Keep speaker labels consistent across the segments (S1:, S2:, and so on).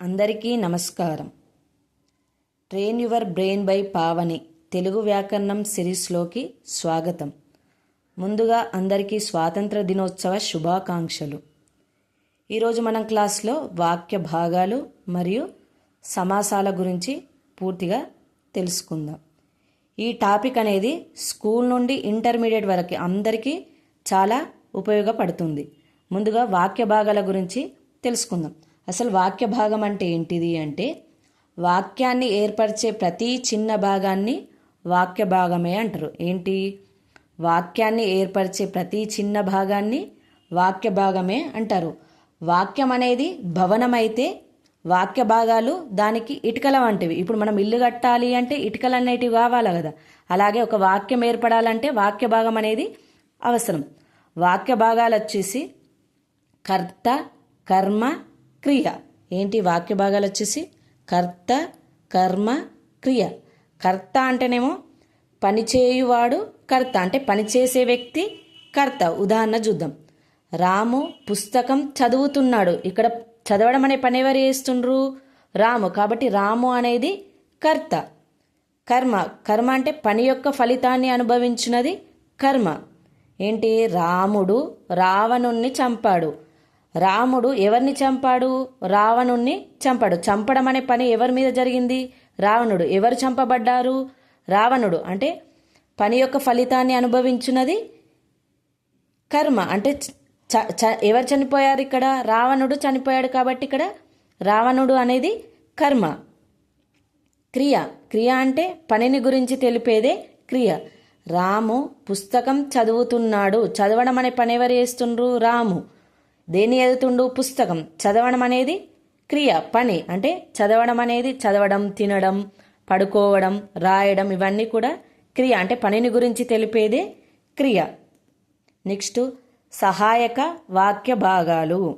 S1: అందరికీ నమస్కారం. Train your brain by Pavani Telugu వ్యాకరణం సిరీస్లోకి స్వాగతం. ముందుగా అందరికీ స్వాతంత్ర దినోత్సవ శుభాకాంక్షలు. ఈరోజు మనం క్లాస్లో వాక్య భాగాలు మరియు సమాసాల గురించి పూర్తిగా తెలుసుకుందాం. ఈ టాపిక్ అనేది స్కూల్ నుండి ఇంటర్మీడియట్ వరకు అందరికీ చాలా ఉపయోగపడుతుంది. ముందుగా వాక్య భాగాల గురించి తెలుసుకుందాం. అసలు వాక్య భాగం అంటే ఏంటిది అంటే వాక్యాన్ని ఏర్పరిచే ప్రతి చిన్న భాగాన్ని వాక్య భాగమే అంటారు. ఏంటి? వాక్యాన్ని ఏర్పరిచే ప్రతి చిన్న భాగాన్ని వాక్య భాగమే అంటారు. వాక్యం అనేది భవనం అయితే వాక్య భాగాలు దానికి ఇటుకల వంటివి. ఇప్పుడు మనం ఇల్లు కట్టాలి అంటే ఇటుకలు అనేటివి కావాలి కదా? అలాగే ఒక వాక్యం ఏర్పడాలంటే వాక్య భాగం అనేది అవసరం. వాక్య భాగాలు వచ్చేసి కర్త కర్మ క్రియ. ఏంటి? వాక్య భాగాలు వచ్చేసి కర్త కర్మ క్రియ. కర్త అంటేనేమో పనిచేయువాడు కర్త. అంటే పనిచేసే వ్యక్తి కర్త. ఉదాహరణ చూద్దాం. రాము పుస్తకం చదువుతున్నాడు. ఇక్కడ చదవడం అనే పని ఎవరు చేస్తుండ్రు? రాము. కాబట్టి రాము అనేది కర్త. కర్మ. కర్మ అంటే పని యొక్క ఫలితాన్ని అనుభవించినది కర్మ. ఏంటి? రాముడు రావణుణ్ణి చంపాడు. రాముడు ఎవరిని చంపాడు? రావణుణ్ణి చంపాడు. చంపడం అనే పని ఎవరి మీద జరిగింది? రావణుడు. ఎవరు చంపబడ్డారు? రావణుడు. అంటే పని యొక్క ఫలితాన్ని అనుభవించినది కర్మ. అంటే చ చ ఎవరు చనిపోయారు ఇక్కడ? రావణుడు చనిపోయాడు కాబట్టి ఇక్కడ రావణుడు అనేది కర్మ. క్రియ. క్రియ అంటే పనిని గురించి తెలిపేదే క్రియ. రాము పుస్తకం చదువుతున్నాడు. చదవడం అనే పని ఎవరు చేస్తుండ్రు? రాము. దేన్ని ఎదుతుండు పుస్తకం? చదవడం అనేది క్రియ పని. అంటే చదవడం అనేది చదవడం తినడం పడుకోవడం రాయడం ఇవన్నీ కూడా క్రియ. అంటే పనిని గురించి తెలిపేదే క్రియ. నెక్స్ట్ సహాయక వాక్య భాగాలు.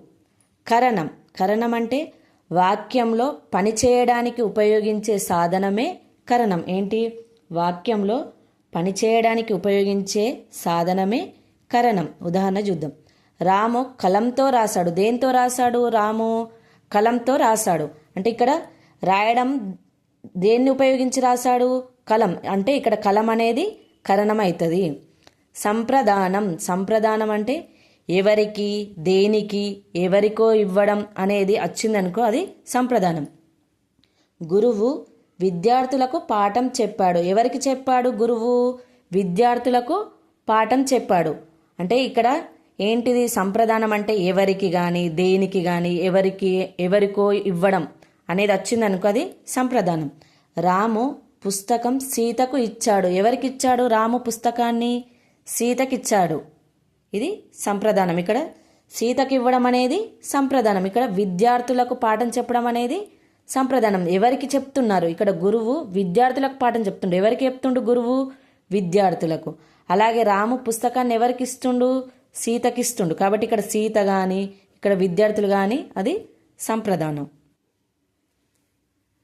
S1: కరణం. కరణం అంటే వాక్యంలో పని చేయడానికి ఉపయోగించే సాధనమే కరణం. ఏంటి? వాక్యంలో పని చేయడానికి ఉపయోగించే సాధనమే కరణం. ఉదాహరణ చూద్దాం. రాము కలంతో రాశాడు. దేంతో రాశాడు రాము? కలంతో రాశాడు. అంటే ఇక్కడ రాయడం దేన్ని ఉపయోగించి రాశాడు? కలం. అంటే ఇక్కడ కలం అనేది కరణం అవుతుంది సంప్రదానం. సంప్రదానం అంటే ఎవరికి దేనికి ఎవరికో ఇవ్వడం అనేది వచ్చిందనుకో అది సంప్రదానం. గురువు విద్యార్థులకు పాఠం చెప్పాడు. ఎవరికి చెప్పాడు గురువు? విద్యార్థులకు పాఠం చెప్పాడు. అంటే ఇక్కడ ఏంటిది సంప్రదానం అంటే ఎవరికి కానీ దేనికి కానీ ఎవరికి ఎవరికో ఇవ్వడం అనేది వచ్చిందనుకో అది సంప్రదానం. రాము పుస్తకం సీతకు ఇచ్చాడు. ఎవరికి ఇచ్చాడు రాము పుస్తకాన్ని? సీతకిచ్చాడు. ఇది సంప్రదానం. ఇక్కడ సీతకి ఇవ్వడం అనేది సంప్రదానం. ఇక్కడ విద్యార్థులకు పాఠం చెప్పడం అనేది సంప్రదానం. ఎవరికి చెప్తున్నారు? ఇక్కడ గురువు విద్యార్థులకు పాఠం చెప్తుండు. ఎవరికి చెప్తుండు గురువు? విద్యార్థులకు. అలాగే రాము పుస్తకాన్ని ఎవరికి ఇస్తుండు? సీతకిస్తుండు. కాబట్టి ఇక్కడ సీత కానీ ఇక్కడ విద్యార్థులు కానీ అది సంప్రదానం.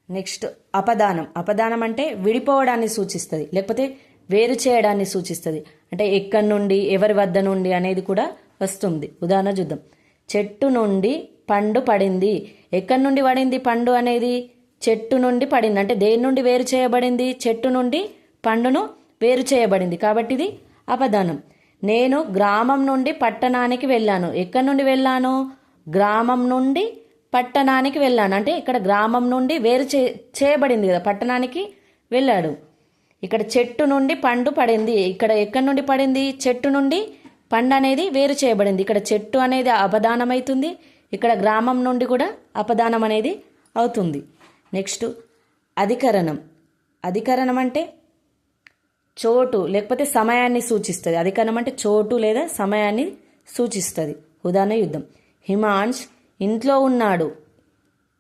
S1: నెక్స్ట్ అపదానం. అపదానం అంటే విడిపోవడాన్ని సూచిస్తుంది. లేకపోతే వేరు చేయడాన్ని సూచిస్తుంది. అంటే ఎక్కడి నుండి ఎవరి వద్ద నుండి అనేది కూడా వస్తుంది. ఉదాహరణ చూద్దాం. చెట్టు నుండి పండు పడింది. ఎక్కడి నుండి పడింది పండు అనేది? చెట్టు నుండి పడింది. అంటే దేని నుండి వేరు చేయబడింది? చెట్టు నుండి పండును వేరు చేయబడింది. కాబట్టి ఇది అపదానం. నేను గ్రామం నుండి పట్టణానికి వెళ్ళాను. ఎక్కడి నుండి వెళ్ళాను? గ్రామం నుండి పట్టణానికి వెళ్ళాను. అంటే ఇక్కడ గ్రామం నుండి వేరు చే చేయబడింది కదా పట్టణానికి వెళ్ళాడు. ఇక్కడ చెట్టు నుండి పండు పడింది. ఇక్కడ ఎక్కడి నుండి పడింది? చెట్టు నుండి పండు అనేది వేరు చేయబడింది. ఇక్కడ చెట్టు అనేది అపదానం అవుతుంది ఇక్కడ గ్రామం నుండి కూడా అపదానం అనేది అవుతుంది. నెక్స్ట్ అధికరణం. అధికరణం అంటే చోటు లేకపోతే సమయాన్ని సూచిస్తుంది. అధికరణం అంటే చోటు లేదా సమయాన్ని సూచిస్తుంది. ఉదాహరణ యుద్ధం. హిమాంష్ ఇంట్లో ఉన్నాడు.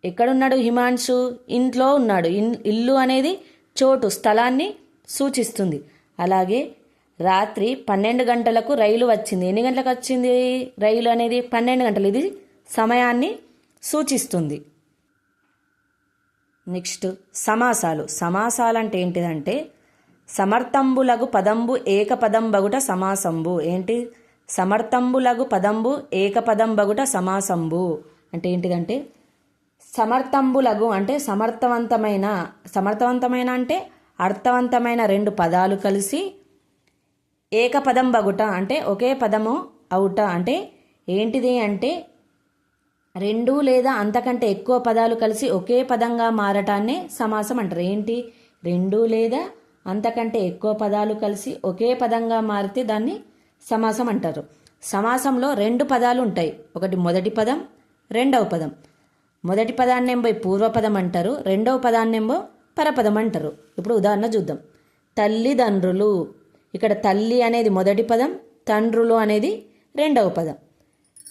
S1: ఎక్కడున్నాడు హిమాంషు ఇంట్లో ఉన్నాడు. ఇల్లు అనేది చోటు స్థలాన్ని సూచిస్తుంది. అలాగే రాత్రి పన్నెండు గంటలకు రైలు వచ్చింది. ఎన్ని గంటలకు వచ్చింది రైలు అనేది? పన్నెండు గంటలు. ఇది సమయాన్ని సూచిస్తుంది. నెక్స్ట్ సమాసాలు. సమాసాలు అంటే ఏంటిదంటే సమర్థంబులగు పదంబు ఏకపదంబగుట సమాసంబు. ఏంటి? సమర్థంబులగు పదంబు ఏకపదంబగుట సమాసంబు. అంటే ఏంటిదంటే సమర్థంబులగు అంటే సమర్థవంతమైన సమర్థవంతమైన అంటే అర్థవంతమైన రెండు పదాలు కలిసి ఏకపదం బగుట అంటే ఒకే పదము అవుట అంటే ఏంటిది అంటే రెండు లేదా అంతకంటే ఎక్కువ పదాలు కలిసి ఒకే పదంగా మారటాన్నే సమాసం అంటారు. ఏంటి? రెండు లేదా అంతకంటే ఎక్కువ పదాలు కలిసి ఒకే పదంగా మారితే దాన్ని సమాసం అంటారు. సమాసంలో రెండు పదాలు ఉంటాయి. ఒకటి మొదటి పదం రెండవ పదం. మొదటి పదాన్నేంబో పూర్వపదం అంటారు. రెండవ పదాన్నేంబో పరపదం అంటారు. ఇప్పుడు ఉదాహరణ చూద్దాం. తల్లిదండ్రులు. ఇక్కడ తల్లి అనేది మొదటి పదం తండ్రులు అనేది రెండవ పదం.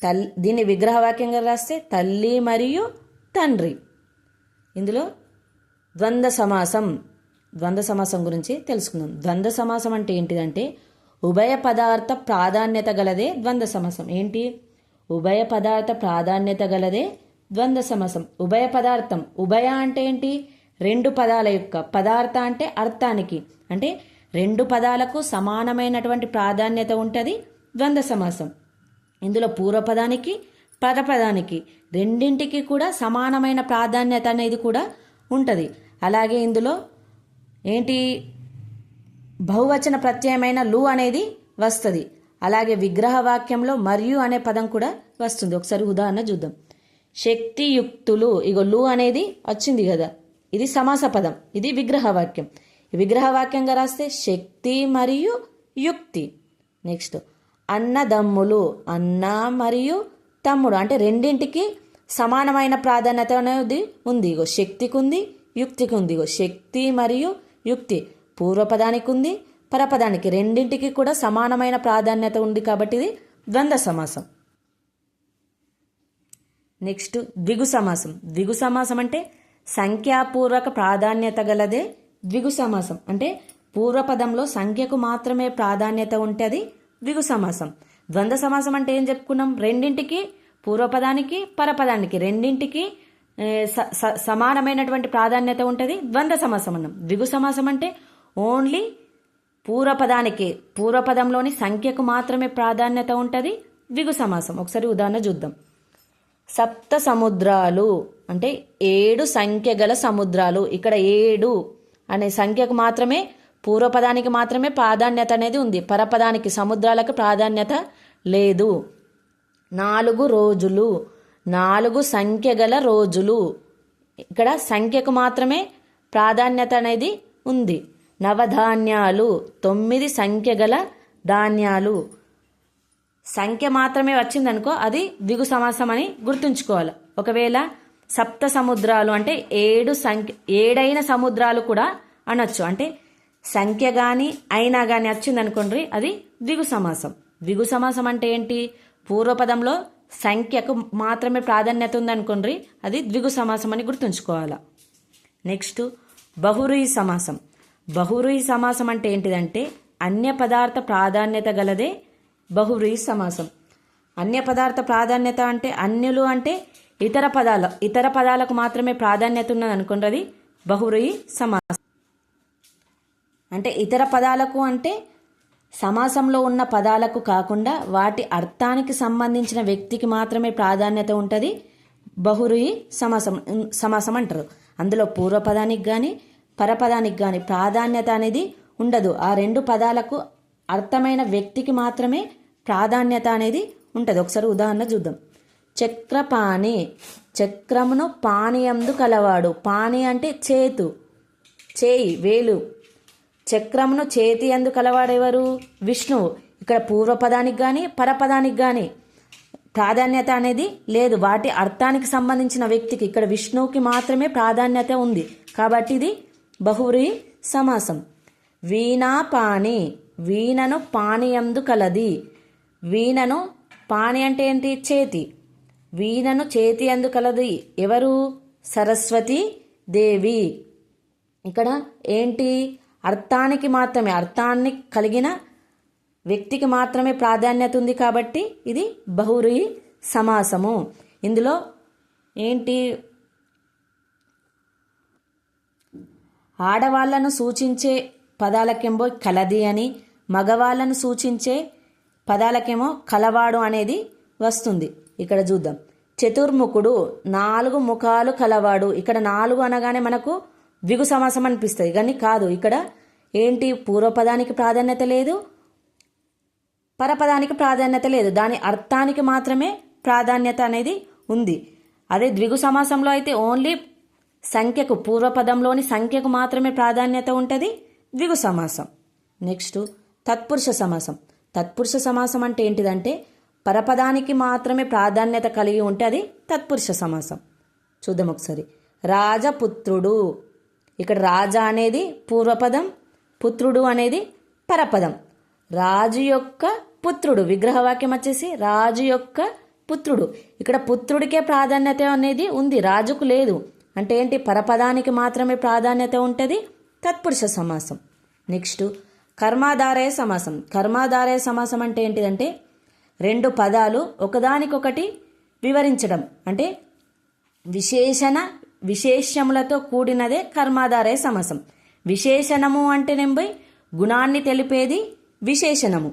S1: తల్లి దీన్ని విగ్రహవాక్యంగా రాస్తే తల్లి మరియు తండ్రి. ఇందులో ద్వంద్వ సమాసం. ద్వంద్వ సమాసం గురించి తెలుసుకుందాం. ద్వంద్వ సమాసం అంటే ఏంటిదంటే ఉభయ పదార్థ ప్రాధాన్యత గలదే ద్వంద్వ సమాసం. ఏంటి? ఉభయ పదార్థ ప్రాధాన్యత గలదే ద్వంద్వ సమాసం. ఉభయ పదార్థం ఉభయ అంటే ఏంటి? రెండు పదాల యొక్క పదార్థ అంటే అర్థానికి. అంటే రెండు పదాలకు సమానమైనటువంటి ప్రాధాన్యత ఉంటుంది ద్వంద్వ సమాసం. ఇందులో పూర్వపదానికి పదపదానికి రెండింటికి కూడా సమానమైన ప్రాధాన్యత అనేది కూడా ఉంటుంది. అలాగే ఇందులో ఏంటి? బహువచన ప్రత్యయమైన లు అనేది వస్తుంది. అలాగే విగ్రహ వాక్యంలో మరియు అనే పదం కూడా వస్తుంది. ఒకసారి ఉదాహరణ చూద్దాం. శక్తియుక్తులు ఇగో లు అనేది వచ్చింది కదా. ఇది సమాస పదం. ఇది విగ్రహ వాక్యం. విగ్రహ వాక్యంగా రాస్తే శక్తి మరియు యుక్తి. నెక్స్ట్. అన్నదమ్ములు అన్న మరియు తమ్ముడు. అంటే రెండింటికి సమానమైన ప్రాధాన్యత అనేది ఉంది. ఇగో శక్తికి ఉంది యుక్తికి ఉంది ఇగో శక్తి మరియు యుక్తి. పూర్వపదానికి ఉంది పరపదానికి రెండింటికి కూడా సమానమైన ప్రాధాన్యత ఉంది కాబట్టి ఇది ద్వంద్వ సమాసం. నెక్స్ట్ ద్విగు సమాసం. ద్విగు సమాసం అంటే సంఖ్యాపూర్వక ప్రాధాన్యత గలదే ద్విగు సమాసం. అంటే పూర్వపదంలో సంఖ్యకు మాత్రమే ప్రాధాన్యత ఉంటుంది ద్విగు సమాసం. ద్వంద్వ సమాసం అంటే ఏం చెప్పుకున్నాం? రెండింటికి పూర్వపదానికి పరపదానికి రెండింటికి సమానమైనటువంటి ప్రాధాన్యత ఉంటుంది. ద్వంద్వ సమాసం అన్నాం ద్విగు సమాసం అంటే ఓన్లీ పూర్వపదానికి పూర్వపదంలోని సంఖ్యకు మాత్రమే ప్రాధాన్యత ఉంటుంది. ద్విగు సమాసం. ఒకసారి ఉదాహరణ చూద్దాం. సప్త సముద్రాలు అంటే ఏడు సంఖ్య గల సముద్రాలు. ఇక్కడ ఏడు అనే సంఖ్యకు మాత్రమే పూర్వపదానికి మాత్రమే ప్రాధాన్యత అనేది ఉంది. పరపదానికి సముద్రాలకు ప్రాధాన్యత లేదు. నాలుగు రోజులు. నాలుగు సంఖ్య గల రోజులు. ఇక్కడ సంఖ్యకు మాత్రమే ప్రాధాన్యత అనేది ఉంది. నవధాన్యాలు తొమ్మిది సంఖ్య గల ధాన్యాలు. సంఖ్య మాత్రమే వచ్చిందనుకో అది ద్విగు సమాసం అని గుర్తుంచుకోవాలి. ఒకవేళ సప్త సముద్రాలు అంటే ఏడు సంఖ్య ఏడైన సముద్రాలు కూడా అనొచ్చు. అంటే సంఖ్య కానీ అయినా కానీ వచ్చిందనుకోండి అది ద్విగు సమాసం. ద్విగు సమాసం అంటే ఏంటి? పూర్వపదంలో సంఖ్యకు మాత్రమే ప్రాధాన్యత ఉందనుకోండి అది ద్విగు సమాసం అని గుర్తుంచుకోవాలి. నెక్స్ట్ బహురుయి సమాసం. బహురుయి సమాసం అంటే ఏంటిదంటే అన్య పదార్థ ప్రాధాన్యత గలదే బహురుయి సమాసం. అన్య పదార్థ ప్రాధాన్యత అంటే అన్యులు అంటే ఇతర పదాల ఇతర పదాలకు మాత్రమే ప్రాధాన్యత ఉన్నది అనుకున్నది అది బహురుయి సమాసం. అంటే ఇతర పదాలకు అంటే సమాసంలో ఉన్న పదాలకు కాకుండా వాటి అర్థానికి సంబంధించిన వ్యక్తికి మాత్రమే ప్రాధాన్యత ఉంటుంది. బహురుయి సమాసం సమాసం అంటారు. అందులో పూర్వపదానికి కానీ పరపదానికి కానీ ప్రాధాన్యత అనేది ఉండదు. ఆ రెండు పదాలకు అర్థమైన వ్యక్తికి మాత్రమే ప్రాధాన్యత అనేది ఉంటుంది. ఒకసారి ఉదాహరణ చూద్దాం. చక్రపాణి. చక్రమును పానీయందు కలవాడు. పాని అంటే చేతు చేయి వేలు. చక్రమును చేతి ఎందు కలవాడెవరు? విష్ణువు ఇక్కడ పూర్వపదానికి కానీ పరపదానికి కానీ ప్రాధాన్యత అనేది లేదు. వాటి అర్థానికి సంబంధించిన వ్యక్తికి ఇక్కడ విష్ణువుకి మాత్రమే ప్రాధాన్యత ఉంది. కాబట్టి ఇది బహువ్రీ సమాసం. వీణా పాణి. వీణను పానీయందు కలది. వీణను పాణి అంటే ఏంటి? చేతి. వీణను చేతి అందు కలది. ఎవరు? సరస్వతి దేవి. ఇక్కడ ఏంటి? అర్థానికి మాత్రమే అర్థాన్ని కలిగిన వ్యక్తికి మాత్రమే ప్రాధాన్యత ఉంది కాబట్టి ఇది బహురీ సమాసము. ఇందులో ఏంటి? ఆడవాళ్ళను సూచించే పదాలకేమో కలది అని మగవాళ్ళను సూచించే పదాలకేమో కలవాడు అనేది వస్తుంది. ఇక్కడ చూద్దాం. చతుర్ముఖుడు నాలుగు ముఖాలు కలవాడు. ఇక్కడ నాలుగు అనగానే మనకు ద్విగు సమాసం అనిపిస్తుంది. కానీ కాదు ఇక్కడ ఏంటి పూర్వపదానికి ప్రాధాన్యత లేదు పరపదానికి ప్రాధాన్యత లేదు. దాని అర్థానికి మాత్రమే ప్రాధాన్యత అనేది ఉంది. అదే ద్విగు సమాసంలో అయితే ఓన్లీ సంఖ్యకు పూర్వపదంలోని సంఖ్యకు మాత్రమే ప్రాధాన్యత ఉంటుంది ద్విగు సమాసం. నెక్స్ట్ తత్పురుష సమాసం. తత్పురుష సమాసం అంటే ఏంటిదంటే పరపదానికి మాత్రమే ప్రాధాన్యత కలిగి ఉంటే అది తత్పురుష సమాసం. చూద్దాం ఒకసారి. రాజపుత్రుడు. ఇక్కడ రాజా అనేది పూర్వపదం పుత్రుడు అనేది పరపదం. రాజు యొక్క పుత్రుడు విగ్రహవాక్యం వచ్చేసి రాజు యొక్క పుత్రుడు. ఇక్కడ పుత్రుడికే ప్రాధాన్యత అనేది ఉంది రాజుకు లేదు. అంటే ఏంటి? పరపదానికి మాత్రమే ప్రాధాన్యత ఉంటుంది తత్పురుష సమాసం. నెక్స్ట్ కర్మాధారయ సమాసం. కర్మాధారయ సమాసం అంటే ఏంటిదంటే రెండు పదాలు ఒకదానికొకటి వివరించడం. అంటే విశేషణ విశేషములతో కూడినదే కర్మాధారయ సమాసం. విశేషణము అంటేనేంబై గుణాన్ని తెలిపేది విశేషణము.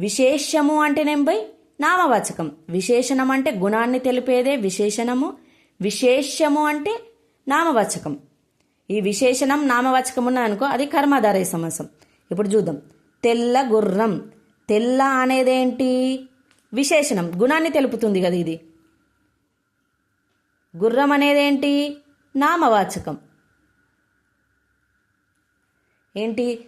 S1: విశేషము అంటేనేంబై నామవాచకం. విశేషణం అంటే గుణాన్ని తెలిపేదే విశేషణము. విశేషము అంటే నామవాచకం. ఈ విశేషణం నామవాచకం ఉన్నాయనుకో అది కర్మాధారయ సమాసం. ఇప్పుడు చూద్దాం. తెల్ల గుర్రం. తెల్ల అనేదేంటి? విశేషణం. గుణాన్ని తెలుపుతుంది కదా ఇది. గుర్రం అనేదేంటి? నామవాచకం. ఏంటి?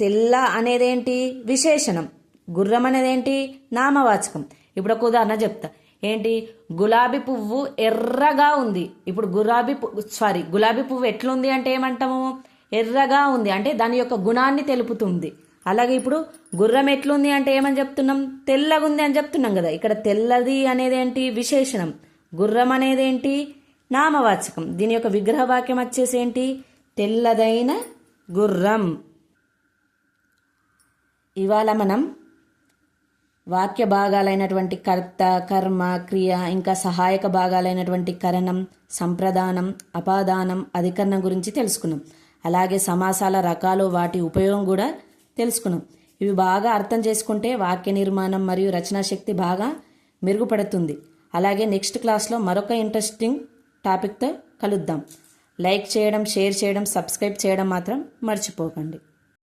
S1: తెల్ల అనేదేంటి? విశేషణం. గుర్రం అనేదేంటి? నామవాచకం. ఇప్పుడు ఒక ఉదాహరణ చెప్తా. ఏంటి? గులాబీ పువ్వు ఎర్రగా ఉంది. ఇప్పుడు గులాబీ పువ్వు సారీ గులాబీ పువ్వు ఎట్లుంది అంటే ఏమంటాము? ఎర్రగా ఉంది. అంటే దాని యొక్క గుణాన్ని తెలుపుతుంది. అలాగే ఇప్పుడు గుర్రం ఎట్లుంది అంటే ఏమని చెప్తున్నాం? తెల్లగుంది అని చెప్తున్నాం కదా. ఇక్కడ తెల్లది అనేది ఏంటి విశేషణం. గుర్రం అనేది ఏంటి నామవాచకం. దీని యొక్క విగ్రహవాక్యం వచ్చేసి ఏంటి? తెల్లదైన గుర్రం. ఇవాళ మనం వాక్య భాగాలైనటువంటి కర్త కర్మ క్రియ ఇంకా సహాయక భాగాలైనటువంటి కరణం సంప్రదానం అపాదానం అధికరణం గురించి తెలుసుకున్నాం. అలాగే సమాసాల రకాలు వాటి ఉపయోగం కూడా తెలుసుకున్నాం. ఇవి బాగా అర్థం చేసుకుంటే వాక్య నిర్మాణం మరియు రచనా శక్తి బాగా మెరుగుపడుతుంది. అలాగే నెక్స్ట్ క్లాస్లో మరొక ఇంట్రెస్టింగ్ టాపిక్తో కలుద్దాం. లైక్ చేయడం షేర్ చేయడం సబ్స్క్రైబ్ చేయడం మాత్రం మర్చిపోకండి.